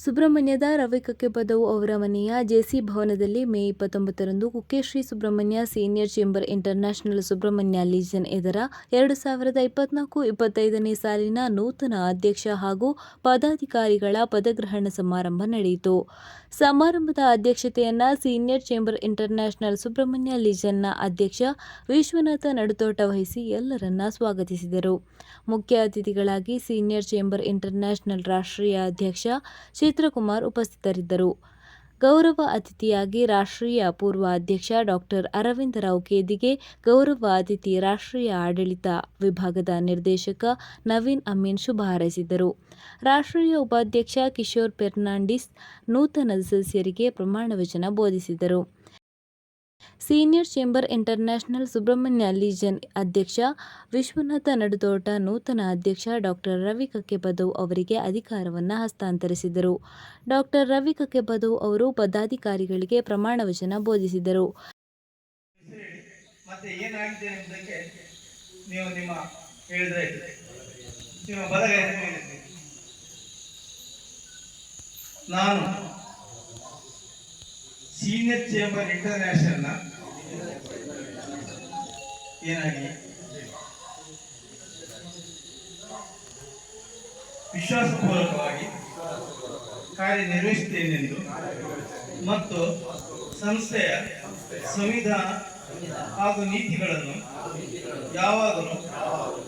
ಸುಬ್ರಹ್ಮಣ್ಯದ ರವಿ ಕಕ್ಕೆಪದವು ಅವರ ಮನೆಯ ಜೆಸಿ ಭವನದಲ್ಲಿ May ಇಪ್ಪತ್ತೊಂಬತ್ತರಂದು Kukkeshri Subrahmanya senior chamber international Subrahmanya legion ಇದರ ಎರಡು ಸಾವಿರದ ಇಪ್ಪತ್ನಾಲ್ಕು ಇಪ್ಪತ್ತೈದನೇ ಸಾಲಿನ ನೂತನ ಅಧ್ಯಕ್ಷ ಹಾಗೂ ಪದಾಧಿಕಾರಿಗಳ ಪದಗ್ರಹಣ ಸಮಾರಂಭ ನಡೆಯಿತು. ಸಮಾರಂಭದ ಅಧ್ಯಕ್ಷತೆಯನ್ನ ಸೀನಿಯರ್ ಚೇಂಬರ್ ಇಂಟರ್ನ್ಯಾಷನಲ್ ಸುಬ್ರಹ್ಮಣ್ಯ ಲೀಜನ್ನ ಅಧ್ಯಕ್ಷ ವಿಶ್ವನಾಥ ನಡುತೋಟ ವಹಿಸಿ ಎಲ್ಲರನ್ನ ಸ್ವಾಗತಿಸಿದರು. ಮುಖ್ಯ ಅತಿಥಿಗಳಾಗಿ ಸೀನಿಯರ್ ಚೇಂಬರ್ ಇಂಟರ್ನ್ಯಾಷನಲ್ ರಾಷ್ಟ್ರೀಯ ಅಧ್ಯಕ್ಷ ಚಿತ್ರಕುಮಾರ್ ಉಪಸ್ಥಿತರಿದ್ದರು. ಗೌರವ ಅತಿಥಿಯಾಗಿ ರಾಷ್ಟ್ರೀಯ ಪೂರ್ವ ಅಧ್ಯಕ್ಷ ಡಾಕ್ಟರ್ ಅರವಿಂದರಾವ್ ಕೇದಿಗೆ ಗೌರವ ಅತಿಥಿ ರಾಷ್ಟ್ರೀಯ ಆಡಳಿತ ವಿಭಾಗದ ನಿರ್ದೇಶಕ ನವೀನ್ ಅಮೀನ್ ಶುಭ ಹಾರೈಸಿದರು. ರಾಷ್ಟ್ರೀಯ ಉಪಾಧ್ಯಕ್ಷ ಕಿಶೋರ್ ಫೆರ್ನಾಂಡಿಸ್ ನೂತನ ಸದಸ್ಯರಿಗೆ ಪ್ರಮಾಣ ವಚನ ಬೋಧಿಸಿದರು. Senior chamber international Subrahmanya legion ಅಧ್ಯಕ್ಷ ವಿಶ್ವನಾಥ ನಡುತೋಟ ನೂತನ ಅಧ್ಯಕ್ಷ ಡಾಕ್ಟರ್ ರವಿ ಕಕ್ಕೆಪದವ್ ಅವರಿಗೆ ಅಧಿಕಾರವನ್ನು ಹಸ್ತಾಂತರಿಸಿದರು. ಡಾಕ್ಟರ್ ರವಿ ಕಕ್ಕೆಪದವ್ ಅವರು ಪದಾಧಿಕಾರಿಗಳಿಗೆ ಪ್ರಮಾಣ ವಚನ ಬೋಧಿಸಿದರು. ಮತ್ತೆ ಸೀನಿಯರ್ ಚೇಂಬರ್ ಇಂಟರ್ನ್ಯಾಷನಲ್ನ ಏನಾಗಿ? ವಿಶ್ವಾಸಪೂರ್ವಕವಾಗಿ ಕಾರ್ಯನಿರ್ವಹಿಸುತ್ತೇನೆಂದು ಮತ್ತು ಸಂಸ್ಥೆಯ ಸಂವಿಧಾನ ಹಾಗೂ ನೀತಿಗಳನ್ನು ಯಾವಾಗಲೂ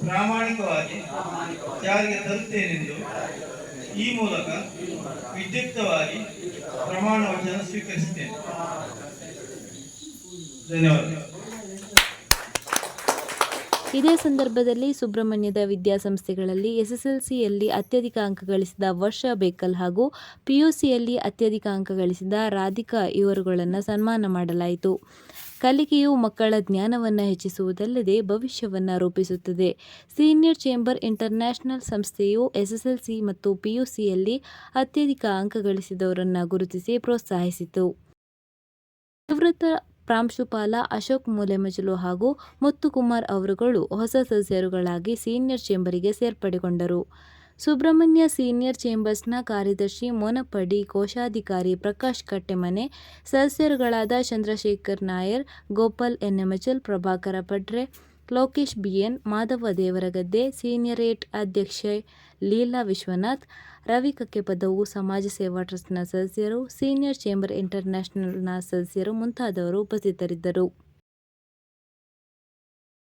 ಪ್ರಾಮಾಣಿಕವಾಗಿ ಜಾರಿಗೆ ತರುತ್ತೇನೆಂದು ಈ ಮೂಲಕ ವಿದ್ಯುಕ್ತವಾಗಿ ಪ್ರಮಾಣ ವಚನ ಸ್ವೀಕರಿಸುತ್ತೇನೆ. ಧನ್ಯವಾದ. ಇದೇ ಸಂದರ್ಭದಲ್ಲಿ ಸುಬ್ರಹ್ಮಣ್ಯದ ವಿದ್ಯಾಸಂಸ್ಥೆಗಳಲ್ಲಿ ಎಸ್ಎಸ್ಎಲ್ಸಿಯಲ್ಲಿ ಅತ್ಯಧಿಕ ಅಂಕ ಗಳಿಸಿದ ವರ್ಷ ಬೇಕಲ್ ಹಾಗೂ ಪಿಯುಸಿಯಲ್ಲಿ ಅತ್ಯಧಿಕ ಅಂಕ ಗಳಿಸಿದ ರಾಧಿಕಾ ಇವರುಗಳನ್ನು ಸನ್ಮಾನ ಮಾಡಲಾಯಿತು. ಕಲಿಕೆಯು ಮಕ್ಕಳ ಜ್ಞಾನವನ್ನು ಹೆಚ್ಚಿಸುವುದಲ್ಲದೆ ಭವಿಷ್ಯವನ್ನು ರೂಪಿಸುತ್ತದೆ. ಸೀನಿಯರ್ ಚೇಂಬರ್ ಇಂಟರ್ನ್ಯಾಷನಲ್ ಸಂಸ್ಥೆಯು ಎಸ್ಎಸ್ಎಲ್ಸಿ ಮತ್ತು ಪಿಯುಸಿಯಲ್ಲಿ ಅತ್ಯಧಿಕ ಅಂಕ ಗಳಿಸಿದವರನ್ನು ಗುರುತಿಸಿ ಪ್ರೋತ್ಸಾಹಿಸಿತು. ನಿವೃತ್ತ ಪ್ರಾಂಶುಪಾಲ ಅಶೋಕ್ ಮೂಲೆಮಜಲು ಹಾಗೂ ಮುತ್ತುಕುಮಾರ್ ಅವರುಗಳು ಹೊಸ ಸದಸ್ಯರುಗಳಾಗಿ ಸೀನಿಯರ್ ಚೇಂಬರಿಗೆ ಸೇರ್ಪಡೆಗೊಂಡರು. ಸುಬ್ರಹ್ಮಣ್ಯ ಸೀನಿಯರ್ ಚೇಂಬರ್ಸ್ನ ಕಾರ್ಯದರ್ಶಿ, ಮೋನಪಡಿ ಕೋಶಾಧಿಕಾರಿ ಪ್ರಕಾಶ್ ಕಟ್ಟೆಮನೆ, ಸದಸ್ಯರುಗಳಾದ ಚಂದ್ರಶೇಖರ್ ನಾಯರ್, ಗೋಪಾಲ್ ಎನ್ನೆಮಚಲ್ ಪ್ರಭಾಕರ ಪಟ್ರೆ ಲೋಕೇಶ್ ಬಿಎನ್ ಮಾಧವ ದೇವರಗದ್ದೆ, ಸೀನಿಯರೇಟ್ ಅಧ್ಯಕ್ಷೆ ಲೀಲಾ ವಿಶ್ವನಾಥ್, ರವಿ ಕಕ್ಕೆಪದವು ಸಮಾಜ ಸೇವಾ ಟ್ರಸ್ಟ್ನ ಸದಸ್ಯರು, ಸೀನಿಯರ್ ಚೇಂಬರ್ ಇಂಟರ್ನ್ಯಾಷನಲ್ನ ಸದಸ್ಯರು ಮುಂತಾದವರು ಉಪಸ್ಥಿತರಿದ್ದರು.